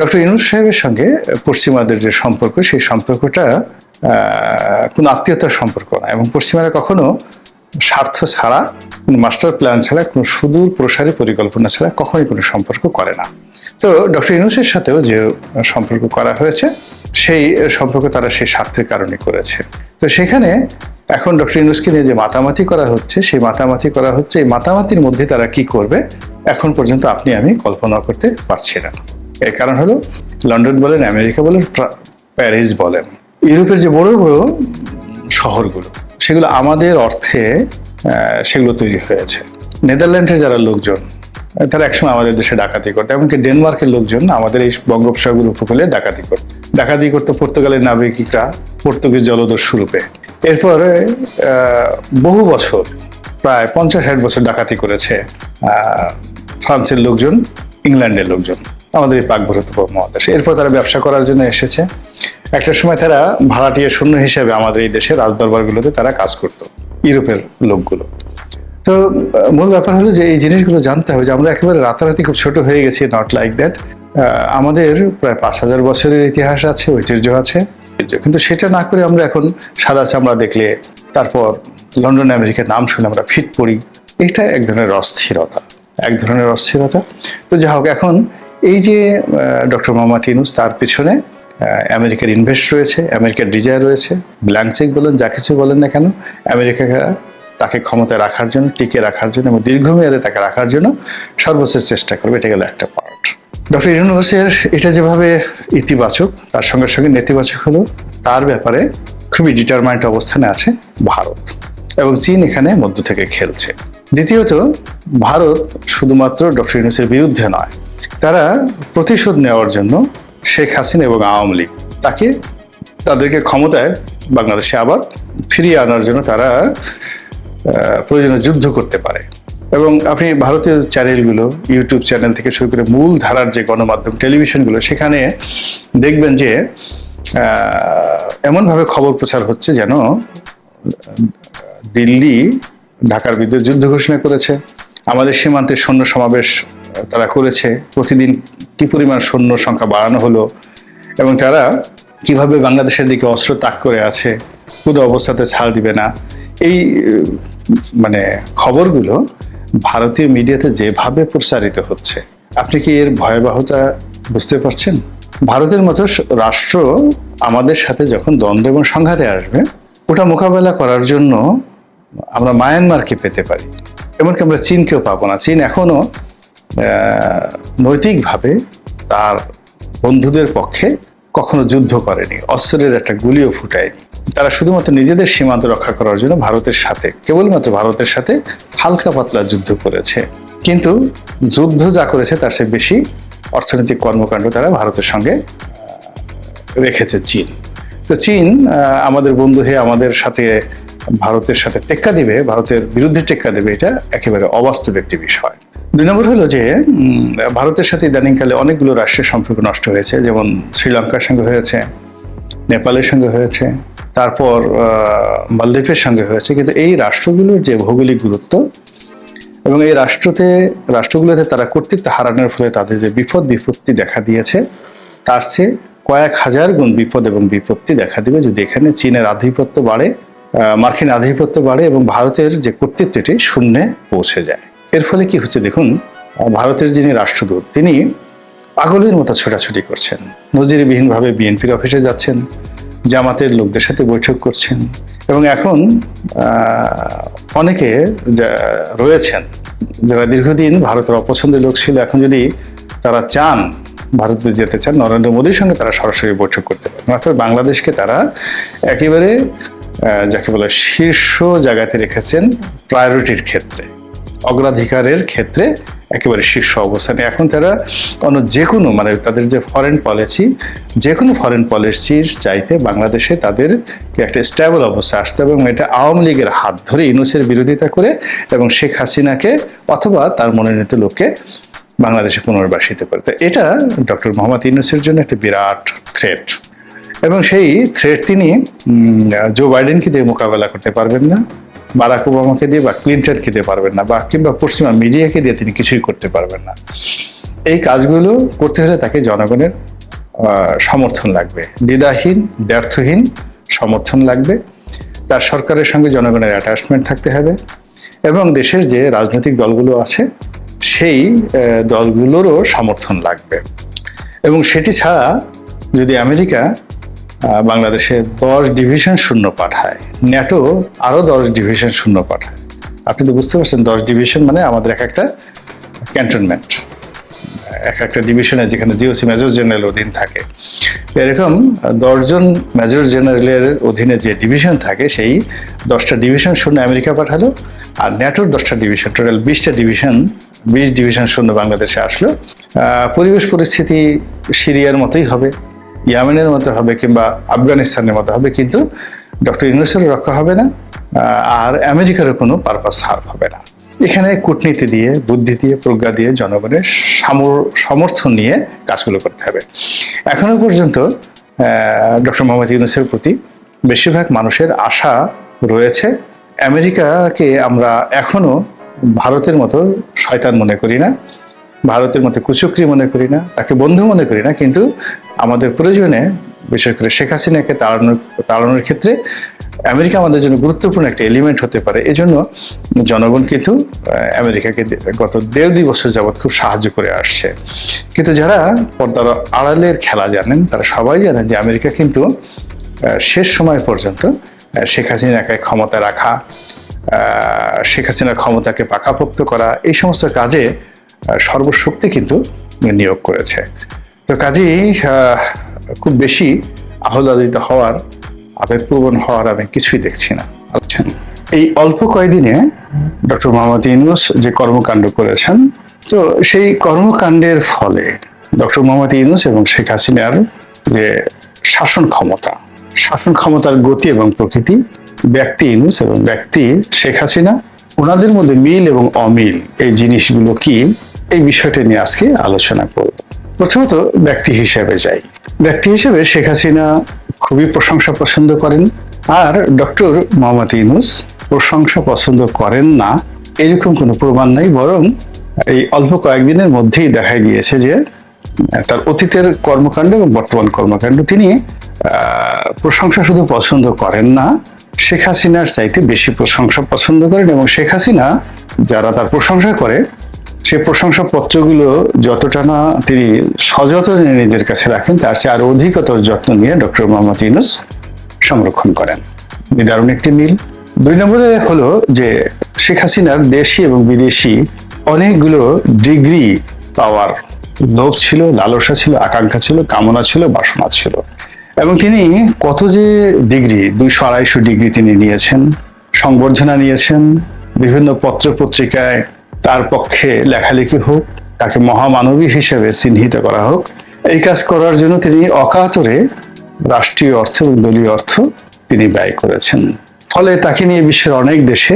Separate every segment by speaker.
Speaker 1: Doctor Yunus সাহেবের সঙ্গে পশ্চিমাদের যে সম্পর্ক, সেই সম্পর্কটা কোনো আত্মীয়তার সম্পর্ক না এবং পশ্চিমারা কখনো স্বার্থ ছাড়া, কোনো মাস্টার প্ল্যান ছাড়া, কোনো সুদূর প্রসারী পরিকল্পনা ছাড়া কখনোই কোনো সম্পর্ক করে না। তো ডক্টর ইনুসের সাথেও যে সম্পর্ক করা হয়েছে, সেই সম্পর্ক তারা সেই স্বার্থের কারণে করেছে। তো সেখানে এখন ডক্টর ইনুসকে নিয়ে যে মাতামাতি করা হচ্ছে, সেই মাতামাতি করা হচ্ছে, এই মাতামাতির মধ্যে তারা কি করবে, এখন পর্যন্ত আপনি আমি কল্পনা করতে পারছি না। এর কারণ হলো লন্ডন বলেন, আমেরিকা বলেন প্যারিস বলেন। ইউরোপের যে বড় বড় শহরগুলো, সেগুলো আমাদের অর্থে সেগুলো তৈরি হয়েছে। নেদারল্যান্ডের যারা লোকজন তারা একসময় আমাদের দেশে ডাকাতি করতো, এমনকি ডেনমার্কের লোকজন আমাদের এই বঙ্গোপসাগর উপকূলে ডাকাতি করত। ডাকাতি করতো পর্তুগালের নাবিকরা, পর্তুগিজ জলদস্যু রূপে। এরপরে বহু বছর, প্রায় পঞ্চাশ ষাট বছর ডাকাতি করেছে ফ্রান্সের লোকজন, ইংল্যান্ডের লোকজন। আমাদের এই পাক ভারত মহাদেশে। এরপর তারা ব্যবসা করার জন্য এসেছে। একটা সময় তারা ভাড়াটিয়া শূন্য হিসেবে আমাদের এই দেশে রাজদরবারগুলোতে তারা কাজ করতো, ইউরোপের লোকগুলো। তো মূল ব্যাপার হলো যে এই জিনিসগুলো জানতে হবে যে আমরা একেবারে রাতারাতি খুব ছোট হয়ে গেছি নট লাইক দ্যাট আমাদের প্রায় পাঁচ হাজার বছরের ইতিহাস আছে, ঐতিহ্য আছে। কিন্তু সেটা না করে আমরা এখন সাদা চামড়া দেখলে তারপর লন্ডন, আমেরিকার নাম শুনে আমরা ফিট পড়ি। এটা এক ধরনের অস্থিরতা, এক ধরনের অস্থিরতা। তো যা হোক, এখন এই যে ডক্টর মোহাম্মদ ইনুস তার পিছনে আমেরিকার ইনভেস্ট রয়েছে, আমেরিকার ডিজায়ার রয়েছে, ব্ল্যাঙ্ক চেক বলেন, যা কিছু বলেন না কেন আমেরিকা তাকে ক্ষমতায় রাখার জন্য টিকে রাখার জন্য এবং দীর্ঘমেয়াদে তাকে রাখার জন্য সর্বোচ্চ চেষ্টা করবে, এটা গেল একটা পার্ট ডক্টর ইউনুসের এটা যেভাবে ইতিবাচক, তার সঙ্গে সঙ্গে নেতিবাচক হলো, তার ব্যাপারে খুবই ডিটারমাইন্ড অবস্থানে আছে ভারত এবং চীন এখানে মধ্য থেকে খেলছে। দ্বিতীয়ত, ভারত শুধুমাত্র ডক্টর ইউনুসের বিরুদ্ধে নয় তারা প্রতিশোধ নেওয়ার জন্য শেখ হাসিনা এবং আওয়ামী লীগ তাকে তাদেরকে ক্ষমতায় বাংলাদেশে আবার ফিরিয়ে আনার জন্য তারা প্রয়োজনে যুদ্ধ করতে পারে। এবং আপনি ভারতীয় চ্যানেলগুলো, ইউটিউব চ্যানেল থেকে শুরু করে মূল ধারার যে গণমাধ্যম, টেলিভিশনগুলো, সেখানে দেখবেন যে এমনভাবে খবর প্রচার হচ্ছে যেন দিল্লি ঢাকার বিরুদ্ধে যুদ্ধ ঘোষণা করেছে। আমাদের সীমান্তে সৈন্য সমাবেশ তারা করেছে প্রতিদিন কি পরিমাণ সৈন্য সংখ্যা বাড়ানো হলো এবং তারা কীভাবে বাংলাদেশের দিকে অস্ত্র তাক করে আছে কোনো অবস্থাতে ছাড় দিবে না এই মানে খবরগুলো ভারতীয় মিডিয়াতে যেভাবে প্রচারিত হচ্ছে আপনি কি এর ভয়াবহতা বুঝতে পারছেন? ভারতের মতো রাষ্ট্র আমাদের সাথে যখন দ্বন্দ্ব এবং সংঘাতে আসবে ওটা মোকাবেলা করার জন্য আমরা মায়ানমারকে পেতে পারি এমনকি আমরা চীনকেও পাবো না চীন এখনও আহ, নৈতিকভাবে তার বন্ধুদের পক্ষে কখনো যুদ্ধ করেনি, অস্ত্রের একটা গুলিও ফুটায়নি। তারা শুধুমাত্র নিজেদের সীমান্ত রক্ষা করার জন্য ভারতের সাথে, কেবলমাত্র ভারতের সাথে হালকা পাতলা যুদ্ধ করেছে। কিন্তু যুদ্ধ যা করেছে তার চেয়ে বেশি অর্থনৈতিক কর্মকাণ্ড তারা ভারতের সঙ্গে রেখেছে চীন। তো চীন আমাদের বন্ধু হয়ে আমাদের সাথে, ভারতের সাথে টেক্কা দিবে, ভারতের বিরুদ্ধে টেক্কা দেবে, এটা একেবারে অবাস্তব একটি বিষয়। দুই নম্বর হলো যে ভারতের সাথে ইদানিংকালে অনেকগুলো রাষ্ট্রের সম্পর্ক নষ্ট হয়েছে, যেমন শ্রীলঙ্কার সঙ্গে হয়েছে, নেপালের সঙ্গে হয়েছে, তারপর মালদ্বীপের সঙ্গে হয়েছে, কিন্তু এই রাষ্ট্রগুলোর যে ভৌগোলিক গুরুত্ব এবং এই রাষ্ট্রতে, রাষ্ট্রগুলোতে তারা কর্তৃত্ব হারানোর ফলে তাদের যে বিপদ, বিপত্তি দেখা দিয়েছে, তার চেয়ে কয়েক হাজার গুণ বিপদ এবং বিপত্তি দেখা দিবে যদি এখানে চীনের আধিপত্য বাড়ে মার্কিন আধিপত্য বাড়ে এবং ভারতের যে কর্তৃত্বটি শূন্যে পৌঁছে যায়। এর ফলে কি হচ্ছে দেখুন ভারতের যিনি রাষ্ট্রদূত, তিনি পাগলের মতো ছোটাছুটি করছেন। নজিরবিহীনভাবে বিএনপির অফিসে যাচ্ছেন, জামাতের লোকদের সাথে বৈঠক করছেন এবং এখন অনেকে রয়েছেন, যারা দীর্ঘদিন ভারতের অপছন্দের লোক ছিল, এখন যদি তারা চান ভারতে যেতে চান, নরেন্দ্র মোদীর সঙ্গে তারা সরাসরি বৈঠক করতে পারেন অর্থাৎ বাংলাদেশকে তারা একেবারে যাকে বলে শীর্ষ জায়গাতে রেখেছেন প্রায়োরিটির ক্ষেত্রে। অগ্রাধিকারের ক্ষেত্রে একেবারে শীর্ষ অবস্থানে। এখন তারা অন্য যে কোনো মানে তাদের যে ফরেন পলিসি যে কোনো ফরেন পলিসির চাইতে বাংলাদেশে তাদের একটা স্টেবল অবস্থা আসতে হবে এবং এটা আওয়ামী লীগের হাত ধরে ইনুসের বিরোধিতা করে এবং শেখ হাসিনাকে অথবা তার মনোনীত লোককে বাংলাদেশে পুনর্বাসিত করে। তো এটা ডক্টর মোহাম্মদ ইউনুসের জন্য একটা বিরাট থ্রেট এবং সেই থ্রেট তিনি জো বাইডেনকে দিয়ে মোকাবেলা করতে পারবেন না। বারাক ওবামাকে দিয়ে বা ক্লিন্টনকে দিয়ে পারবেন না বা কিংবা পশ্চিমা মিডিয়াকে দিয়ে তিনি কিছুই করতে পারবেন না। এই কাজগুলো করতে হলে তাকে জনগণের সমর্থন লাগবে। দ্বিধাহীন, ব্যর্থহীন সমর্থন লাগবে। তার সরকারের সঙ্গে জনগণের অ্যাটাচমেন্ট থাকতে হবে এবং দেশের যে রাজনৈতিক দলগুলো আছে, সেই দলগুলোরও সমর্থন লাগবে। এবং সেটি ছাড়া যদি আমেরিকা বাংলাদেশে দশ ডিভিশন শূন্য পাঠায়। ন্যাটো আরও দশ ডিভিশন শূন্য পাঠায়। আপনি তো বুঝতে পারছেন, দশ ডিভিশন মানে আমাদের এক একটা ক্যান্টনমেন্ট এক একটা ডিভিশনে যেখানে জিওসি মেজর জেনারেল অধীন থাকে। এরকম দশজন মেজর জেনারেলের অধীনে যে ডিভিশন থাকে, সেই দশটা ডিভিশন শূন্য আমেরিকা পাঠালো, আর ন্যাটোর দশটা ডিভিশন টোটাল বিশটা ডিভিশন বিশ ডিভিশন শূন্য বাংলাদেশে আসলো। পরিবেশ পরিস্থিতি সিরিয়ার মতোই হবে। ইয়ামেনের মতো হবে কিংবা আফগানিস্তানের মতো হবে, কিন্তু ডক্টর ইউনুসের রক্ষা হবে না আর আমেরিকারও কোনো পারপাস হার হবে না। এখানে কূটনীতি দিয়ে, বুদ্ধি দিয়ে, প্রজ্ঞা দিয়ে জনগণের সামর- সমর্থন নিয়ে কাজগুলো করতে হবে। এখনও পর্যন্ত ডক্টর মোহাম্মদ ইউনুসের প্রতি বেশিরভাগ মানুষের আশা রয়েছে। আমেরিকাকে আমরা এখনও ভারতের মতো শয়তান মনে করি না। ভারতের মতো কুচক্রি মনে করি না, তাকে বন্ধু মনে করি না, কিন্তু আমাদের প্রয়োজনে বিশেষ করে শেখ হাসিনাকে তাড়ানোর তাড়ানোর ক্ষেত্রে আমেরিকা আমাদের জন্য গুরুত্বপূর্ণ একটা এলিমেন্ট হতে পারে। এজন্য জনগণ কিন্তু আমেরিকাকে গত দেড় দুই বছর যাবৎ খুব সাহায্য করে আসছে। কিন্তু যারা পর্দার আড়ালের খেলা জানেন, তারা সবাই জানেন যে আমেরিকা কিন্তু শেষ সময় পর্যন্ত শেখ হাসিনাকে ক্ষমতা রাখা শেখ হাসিনার ক্ষমতাকে পাকাপোক্ত করা, এই সমস্ত কাজে সর্বশক্তি কিন্তু নিয়োগ করেছে। তো কাজেই খুব বেশি আহ্লাদিত হওয়ার, আবেগপ্রবণ হওয়ার আমি কিছুই দেখছি না। আচ্ছা এই অল্প কয়েকদিনে ডক্টর মোহাম্মদ ইউনুস যে কর্মকাণ্ড করেছেন, তো সেই কর্মকাণ্ডের ফলে ডক্টর মোহাম্মদ ইউনুস এবং শেখ হাসিনার যে শাসন ক্ষমতা, শাসন ক্ষমতার গতি এবং প্রকৃতি, ব্যক্তি ইউনুস এবং ব্যক্তি শেখ হাসিনা, ওনাদের মধ্যে মিল এবং অমিল, এই জিনিসগুলো কি? এই বিষয়টা নিয়ে আজকে আলোচনা করব। প্রথমত ব্যক্তি হিসেবে যাই। ব্যক্তি হিসেবে শেখ হাসিনা খুবই প্রশংসা পছন্দ করেন আর ডক্টর মোহাম্মদ ইউনুস প্রশংসা পছন্দ করেন না, এরকম কোনো প্রমাণ নাই, বরং এই অল্প কয়েকদিনের মধ্যেই দেখা গিয়েছে যে, তার অতীতের কর্মকাণ্ড এবং বর্তমান কর্মকাণ্ড তিনি প্রশংসা শুধু পছন্দ করেন না, শেখ হাসিনার চাইতে বেশি প্রশংসা পছন্দ করেন এবং শেখ হাসিনা যারা তার প্রশংসা করে সেই প্রশংসা পত্রগুলো যতটা না তিনি সযত্নে নিজের কাছে রাখেন, তার চেয়ে আরও অধিকতর যত্ন নিয়ে ডক্টর মোহাম্মদ ইউনুস সংরক্ষণ করেন। নিদারুণ একটি মিল। দুই নম্বরে হলো যে শেখ হাসিনার দেশি এবং বিদেশি অনেকগুলো ডিগ্রি পাওয়ার লোভ ছিল, লালসা ছিল, আকাঙ্ক্ষা ছিল, কামনা ছিল, বাসনা ছিল। এবং তিনি কত যে ডিগ্রি, দুইশো আড়াইশো ডিগ্রি তিনি নিয়েছেন, সংবর্ধনা নিয়েছেন, বিভিন্ন পত্র পত্রিকায় তার পক্ষে লেখালেখি হোক, তাকে মহামানবী হিসেবে চিহ্নিত করা হোক, এই কাজ করার জন্য তিনি অকাতরে রাষ্ট্রীয় অর্থ এবং দলীয় অর্থ তিনি ব্যয় করেছেন। ফলে তাকে নিয়ে বিশ্বের অনেক দেশে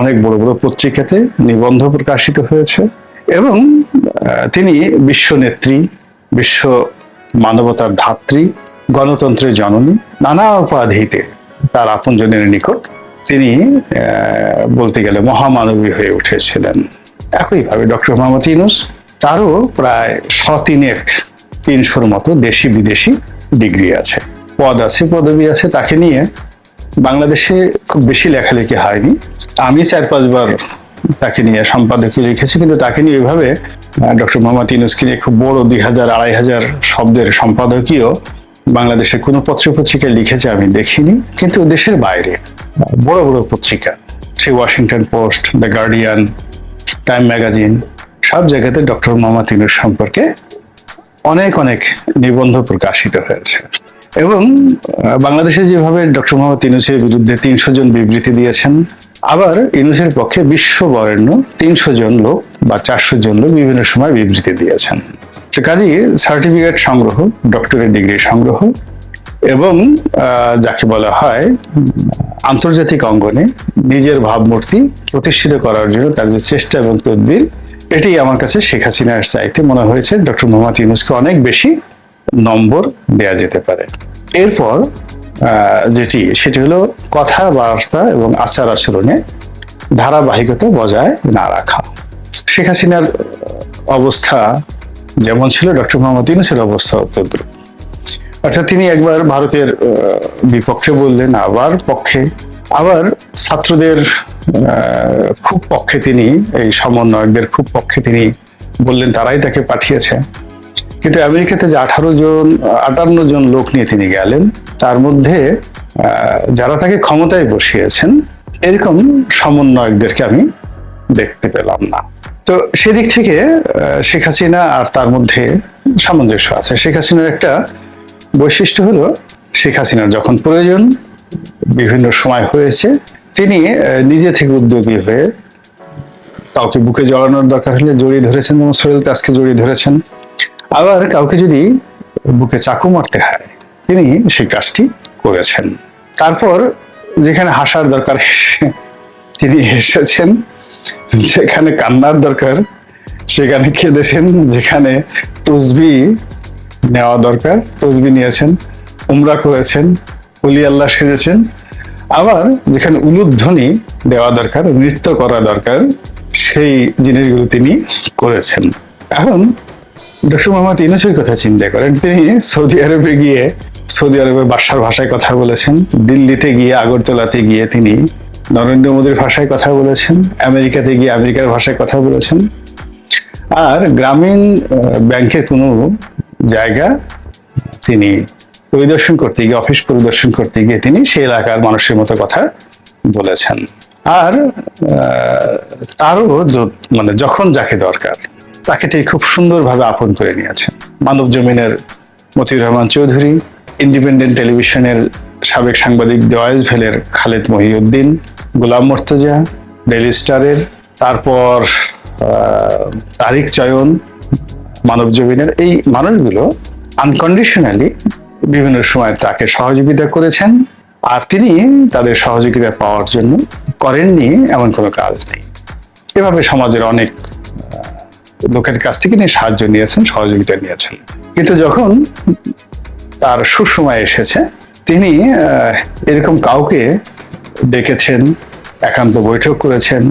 Speaker 1: অনেক বড় বড় পত্রিকাতে নিবন্ধ প্রকাশিত হয়েছে এবং তিনি বিশ্ব নেত্রী, বিশ্ব মানবতার ধাত্রী, গণতন্ত্রের জননী, নানা উপাধিতে তার আপনজনের নিকট তিনি বলতে গেলে মহামানবী হয়ে উঠেছিলেন। একইভাবে ডক্টর মোহাম্মদ ইউনুস, তারও প্রায় শতিনেক তিনশোর মতো দেশি বিদেশি ডিগ্রি আছে। পদ আছে, পদবি আছে, তাকে নিয়ে বাংলাদেশে খুব বেশি লেখালেখি হয়নি। আমি চার পাঁচবার তাকে নিয়ে সম্পাদকীয় লিখেছি, কিন্তু তাকে নিয়ে ওইভাবে ডক্টর মোহাম্মদ ইউনুসকে নিয়ে খুব বড় দুই হাজার, আড়াই হাজার শব্দের সম্পাদকীয় বাংলাদেশের কোনো পত্রপত্রিকায় লিখেছে আমি দেখিনি, কিন্তু দেশের বাইরে বড় বড় পত্রিকা, সেই Washington Post, the Guardian Time magazine সব জায়গাতে ডক্টর মোহাম্মদ ইউনুস সম্পর্কে অনেক অনেক নিবন্ধ প্রকাশিত হয়েছে। এবং বাংলাদেশে যেভাবে ডক্টর মোহাম্মদ ইউনুসের বিরুদ্ধে তিনশো জন বিবৃতি দিয়েছেন, আবার ইউনুসের পক্ষে বিশ্ব বরেণ্য তিনশো জন লোক বা চারশো জন লোক বিভিন্ন সময় বিবৃতি দিয়েছেন। তো সার্টিফিকেট সংগ্রহ ডক্টরেট ডিগ্রি সংগ্রহ এবং যাকে বলা হয়, আন্তর্জাতিক অঙ্গনে নিজের ভাবমূর্তি প্রতিষ্ঠিত করার জন্য তার যে চেষ্টা এবং তদবির, এটি আমার কাছে শেখ হাসিনার চাইতে মনে হয়েছে, ডক্টর মোহাম্মদ ইউনুসকে অনেক বেশি নম্বর দেয়া যেতে পারে। এরপর যেটি, সেটি হলো কথাবার্তা এবং আচার আচরণে ধারাবাহিকতা বজায় না রাখা। শেখ হাসিনার অবস্থা যেমন ছিল, ডক্টর মোহাম্মদ ইউনুসের অবস্থা তদ্রুপ অর্থাৎ তিনি একবার ভারতের বিপক্ষে বললেন, আবার পক্ষে। আবার ছাত্রদের খুব পক্ষে তিনি, এই সমন্বয়কদের খুব পক্ষে তিনি বললেন, তারাই তাকে পাঠিয়েছে। কিন্তু আমেরিকাতে যে আঠারো জন, আটান্ন জন লোক নিয়ে তিনি গেলেন, তার মধ্যে যারা তাকে ক্ষমতায় বসিয়েছেন, এরকম সমন্বয়কদেরকে আমি দেখতে পেলাম না। তো সেদিক থেকে শেখ হাসিনা আর তার মধ্যে সামঞ্জস্য আছে। শেখ হাসিনার একটা বৈশিষ্ট্য হলো শেখ হাসিনার যখন প্রয়োজন, বিভিন্ন সময় হয়েছে, তিনি নিজে থেকে উদ্যোগী হয়ে কাউকে বুকে জড়ানোর দরকার হলে জড়িয়ে ধরেছেন, যেমন সোহেল তাজকে জড়িয়ে ধরেছেন। আবার কাউকে যদি বুকে চাকু মারতে হয়, তিনি সেই কাজটি করেছেন। তারপর যেখানে হাসার দরকার তিনি হেসেছেন যেখানে কান্নার দরকার সেখানে কেঁদেছেন যেখানে তসবি নেওয়া দরকার, তসবি নিয়েছেন, উমরা করেছেন অলি আল্লাহ সেজেছেন। আবার যেখানে উলুধ্বনি দেওয়া দরকার, নৃত্য করা দরকার, সেই জিনিসগুলো তিনি করেছেন। এখন ডক্টর মোহাম্মদ ইউনুসের কথা চিন্তা করেন, তিনি সৌদি আরবে গিয়ে, সৌদি আরবের বাদশার ভাষায় কথা বলেছেন, দিল্লিতে গিয়ে, আগরতলাতে গিয়ে তিনি নরেন্দ্র মোদীর ভাষায় কথা বলেছেন, আমেরিকাতে গিয়ে আমেরিকার ভাষায় কথা বলেছেন। আর গ্রামীণ ব্যাংকের কোনো জায়গা তিনি পরিদর্শন করতে গিয়ে অফিস পরিদর্শন করতে গিয়ে তিনি সেই এলাকার মানুষের মতো কথা বলেছেন। আর তারও মানে যখন যাকে দরকার, তাকে তিনি খুব সুন্দরভাবে আপন করে নিয়েছেন। মানব জমিনের মতিউর রহমান চৌধুরী, ইন্ডিপেন্ডেন্ট টেলিভিশনের সাবেক সাংবাদিক ডয়েস ভেলের খালেদ মহিউদ্দিন, গোলাম মর্তজা ডেলি স্টারের তারপর তারিক চয়ন মানব জমিনের এই মানুষগুলো আনকন্ডিশনালি বিভিন্ন সময় তাকে সহযোগিতা করেছেন, আর তিনি তাদের সহযোগিতা পাওয়ার জন্য করেননি এমন কোনো কাজ নেই। এভাবে সমাজের অনেক লোকের কাছ থেকে তিনি সাহায্য নিয়েছেন, সহযোগিতা নিয়েছেন। কিন্তু যখন তার সুসময় এসেছে, তিনি এরকম কাউকে ডেকেছেন, একান্ত বৈঠক করেছেন,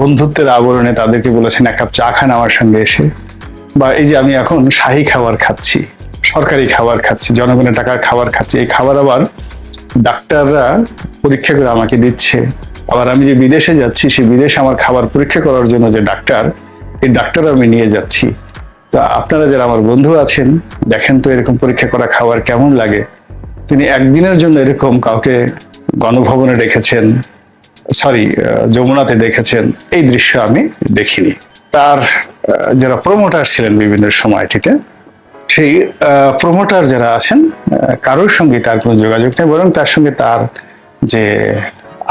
Speaker 1: বন্ধুত্বের আবরণে তাদেরকে বলেছেন, এক কাপ চা খান আমার সঙ্গে এসে। বা এই যে আমি এখন শাহী খাবার খাচ্ছি, সরকারি খাবার খাচ্ছি, জনগণের টাকার খাবার খাচ্ছি, এই খাবার আবার ডাক্তাররা পরীক্ষা করে আমাকে দিচ্ছে। আবার আমি যে বিদেশে যাচ্ছি, সেই বিদেশে আমার খাবার পরীক্ষা করার জন্য যে ডাক্তার, এই ডাক্তার আমি নিয়ে যাচ্ছি। তো আপনারা যারা আমার বন্ধু আছেন, দেখেন তো এরকম পরীক্ষা করা খাবার কেমন লাগে। তিনি একদিনের জন্য এরকম কাউকে গণভবনে রেখেছেন সরি যমুনাতে দেখেছেন, এই দৃশ্য আমি দেখিনি। তার যারা প্রমোটার ছিলেন বিভিন্ন সময়টিতে সেই প্রমোটার যারা আছেন কারোর সঙ্গে তার কোনো যোগাযোগ নেই, বরং তার সঙ্গে তার যে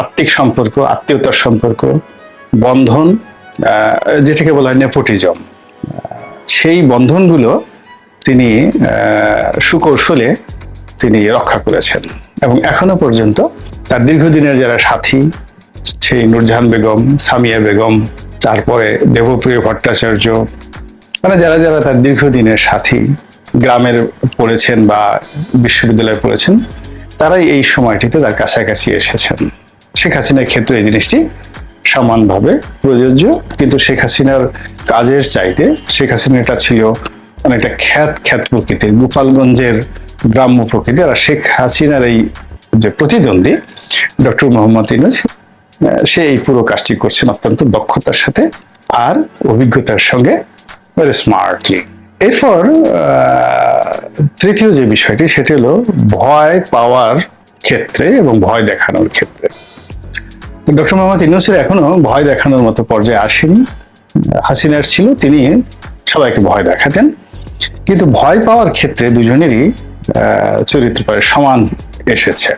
Speaker 1: আত্মিক সম্পর্ক, আত্মীয়তার সম্পর্ক, বন্ধন যেটাকে বলা হয় নেপোটিজম সেই বন্ধনগুলো তিনি সুকৌশলে তিনি রক্ষা করেছেন। এবং এখনও পর্যন্ত তার দীর্ঘদিনের যারা সাথী, সেই নূরজাহান বেগম, সামিয়া বেগম তারপরে দেবপ্রিয় ভট্টাচার্য মানে যারা যারা তার দীর্ঘদিনের সাথী গ্রামের পড়েছেন বা বিশ্ববিদ্যালয়ে পড়েছেন তারাই এই সময়টিতে তার কাছাকাছি এসেছেন। শেখ হাসিনার ক্ষেত্রে এই জিনিসটি সমানভাবে প্রযোজ্য কিন্তু শেখ হাসিনার কাজের চাইতে শেখ হাসিনাটা ছিল অনেকটা খ্যাত খ্যাত প্রকৃতির। গোপালগঞ্জের গ্রাম্য প্রকৃতি আর শেখ হাসিনার এই যে প্রতিদ্বন্দ্বী ডক্টর মোহাম্মদ আহ, সে এই পুরো কাজটি করছেন অত্যন্ত দক্ষতার সাথে আর অভিজ্ঞতার সঙ্গে ভেরি স্মার্টলি এরপর তৃতীয় যে বিষয়টি, সেটি হলো ভয় পাওয়ার ক্ষেত্রে এবং ভয় দেখানোর ক্ষেত্রে। ডক্টর মোহাম্মদ ইউনুসের এখনও ভয় দেখানোর মতো পর্যায়ে আসেনি। হাসিনার ছিল, তিনি সবাইকে ভয় দেখাতেন। কিন্তু ভয় পাওয়ার ক্ষেত্রে দুজনেরই চরিত্র সমান এসেছে।